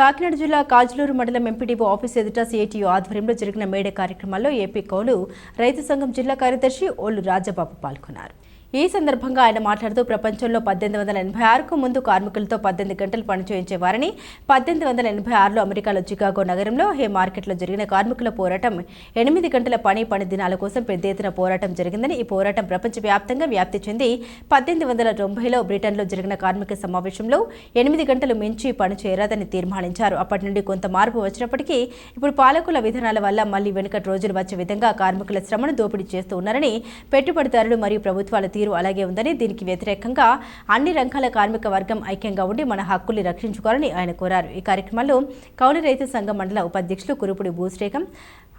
కాకినాడ జిల్లా కాజులూరు మండలం MPDO office ఎదుట సిఐటియు ఆధ్వర్యంలో జరిగిన మేడే కార్యక్రమాల్లో ఏపీ కౌలు రైతు సంఘం జిల్లా కార్యదర్శి ఓళ్ళు రాజబాబు పాల్గొన్నారు. ఈ సందర్భంగా ఆయన మాట్లాడుతూ ప్రపంచంలో పద్దెనిమిది వందల ఎనభై ఆరుకు ముందు కార్మికులతో పద్దెనిమిది గంటలు పనిచేయించేవారని పద్దెనిమిది వందల ఎనభై ఆరులో అమెరికాలో చికాగో నగరంలో హే మార్కెట్లో జరిగిన కార్మికుల పోరాటం ఎనిమిది గంటల పని పని దినాల కోసం పెద్ద ఎత్తున పోరాటం జరిగిందని ఈ పోరాటం ప్రపంచవ్యాప్తంగా వ్యాప్తి చెంది పద్దెనిమిది వందల తొంభైలో బ్రిటన్లో జరిగిన కార్మిక సమావేశంలో ఎనిమిది గంటలు మించి పని చేయరాదని తీర్మానించారు. అప్పటి నుండి కొంత మార్పు వచ్చినప్పటికీ ఇప్పుడు పాలకుల విధానాల వల్ల మళ్ళీ వెనుకటి రోజులు వచ్చే విధంగా కార్మికుల శ్రమను దోపిడీ చేస్తూ ఉన్నారని పెట్టుబడిదారులు మరియు ప్రభుత్వాల తీరు అలాగే ఉందని దీనికి వ్యతిరేకంగా అన్ని రంగాల కార్మిక వర్గం ఐక్యంగా ఉండి మన హక్కుల్ని రక్షించుకోవాలని ఆయన కోరారు. ఈ కార్యక్రమంలో కౌలు రైతు సంఘం మండల ఉపాధ్యక్షులు కురుపుడి భూశ్రేఖం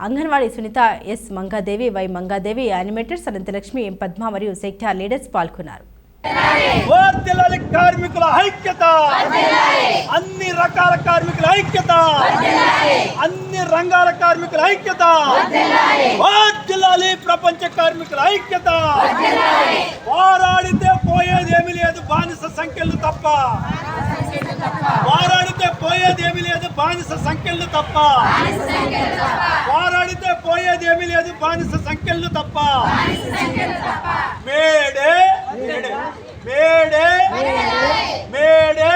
anganwadi Sunitha S Mangadevi Y Mangadevi animators Anantalakshmi M Padma మరియు సెక్టార్ లీడర్స్ పాల్గొన్నారు. కార్మికుల ఐక్యత. అన్ని రకాల కార్మికుల ఐక్యత. అన్ని రంగాల కార్మికుల ఐక్యత. వర్ధిల్లాలి ప్రపంచ కార్మికుల ఐక్యత. పోరాడితే పోయేది ఏమీ లేదు బానిస సంఖ్యలు తప్ప. పోరాడితే పోయేది ఏమీ లేదు బానిస సంఖ్యలు తప్ప. పోరాడితే పోయేది ఏమీ లేదు బానిస సంఖ్యలు తప్ప. May Day May Day May Day May Day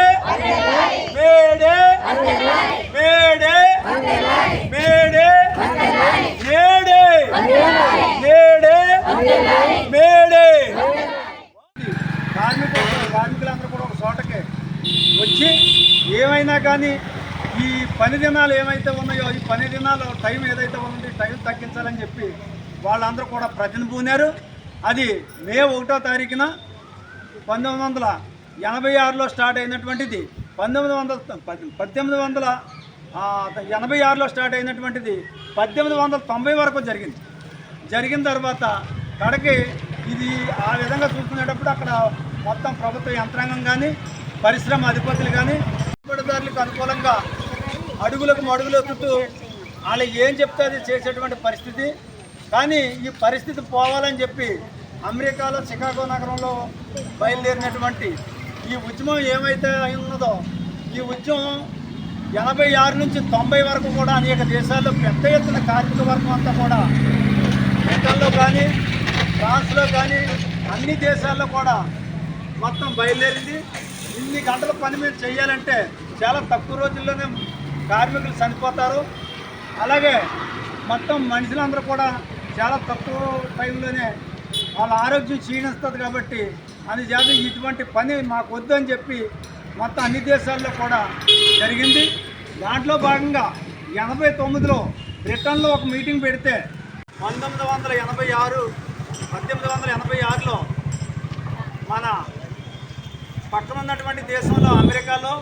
May Day May Day May Day May Day కార్మికులు కార్మికులందరూ కూడా ఒక చోటకి వచ్చి ఏమైనా కానీ ఈ పని దినాలు ఏమైతే ఉన్నాయో ఈ పని దినాలు టైం ఏదైతే ఉందో ఈ టైం తగ్గించాలని చెప్పి వాళ్ళందరూ కూడా ప్రతినిపూనారు అది మే ఒకటో తారీఖున పంతొమ్మిది వందల ఎనభై ఆరులో స్టార్ట్ అయినటువంటిది. పంతొమ్మిది వందల పద్దెనిమిది వందల ఎనభై ఆరులో స్టార్ట్ అయినటువంటిది పద్దెనిమిది వందల తొంభై వరకు జరిగింది. జరిగిన తర్వాత కడకి ఇది ఆ విధంగా చూసుకునేటప్పుడు అక్కడ మొత్తం ప్రభుత్వ యంత్రాంగం కానీ పరిశ్రమ అధిపతులు కానీ పెట్టుబడిదారులకు అనుకూలంగా అడుగులకు మడుగులు ఎత్తుతూ వాళ్ళు ఏం చెప్తే అది చేసేటువంటి పరిస్థితి. కానీ ఈ పరిస్థితి పోవాలని చెప్పి అమెరికాలో చికాగో నగరంలో బయలుదేరినటువంటి ఈ ఉద్యమం ఏమైతే అయి ఉన్నదో ఈ ఉద్యమం ఎనభై ఆరు నుంచి తొంభై వరకు కూడా అనేక దేశాల్లో పెద్ద ఎత్తున కార్మిక వర్గం అంతా కూడా బ్రిటన్లో కానీ ఫ్రాన్స్లో కానీ అన్ని దేశాల్లో కూడా మొత్తం బయలుదేరింది. ఇన్ని గంటల పని మీరు చేయాలంటే చాలా తక్కువ రోజుల్లోనే కార్మికులు చనిపోతారు. అలాగే మొత్తం మనుషులందరూ కూడా చాలా తక్కువ టైంలోనే వాళ్ళ ఆరోగ్యం క్షీణిస్తుంది కాబట్టి అందుచేత ఇటువంటి పని మాకు వద్దని చెప్పి మొత్తం అన్ని దేశాల్లో కూడా జరిగింది. దాంట్లో భాగంగా ఎనభై తొమ్మిదిలో బ్రిటన్లో ఒక మీటింగ్ పెడితే పంతొమ్మిది వందల ఎనభై ఆరు పద్దెనిమిది వందల ఎనభై ఆరులో మన పక్కన ఉన్నటువంటి దేశంలో అమెరికాలో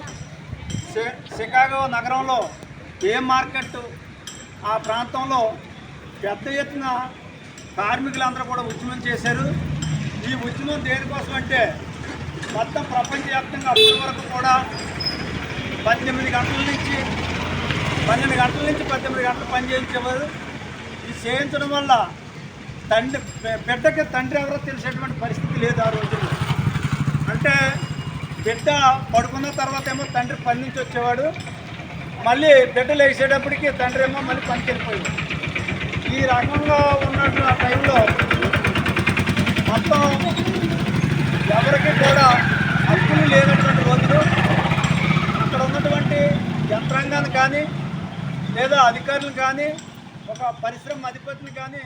షికాగో నగరంలో ఏ మార్కెట్ ఆ ప్రాంతంలో పెద్ద ఎత్తున కార్మికులందరూ కూడా ఉద్యమం చేశారు. ఈ ఉద్యమం దేనికోసం అంటే మొత్తం ప్రపంచవ్యాప్తంగా అప్పటి వరకు కూడా పద్దెనిమిది గంటల నుంచి పన్నెండు గంటల నుంచి పద్దెనిమిది గంటలు పని చేయించేవారు. ఇది చేయించడం వల్ల తండ్రి బిడ్డకి తండ్రి ఎవరో తెలిసేటువంటి పరిస్థితి లేదు ఆ రోజుల్లో. అంటే బిడ్డ పడుకున్న తర్వాత ఏమో తండ్రి పని నుంచి వచ్చేవాడు. మళ్ళీ బిడ్డలు వేసేటప్పటికి తండ్రి ఏమో మళ్ళీ పనికి వెళ్ళిపోయాడు ఈ రకంగా ఉన్నట్టు ఆ టైంలో మొత్తం ఎవరికి కూడా హక్కులు లేనటువంటి రోజులు. అక్కడ ఉన్నటువంటి యంత్రాంగాన్ని కానీ లేదా అధికారులు కానీ ఒక పరిశ్రమ అధిపతిని కానీ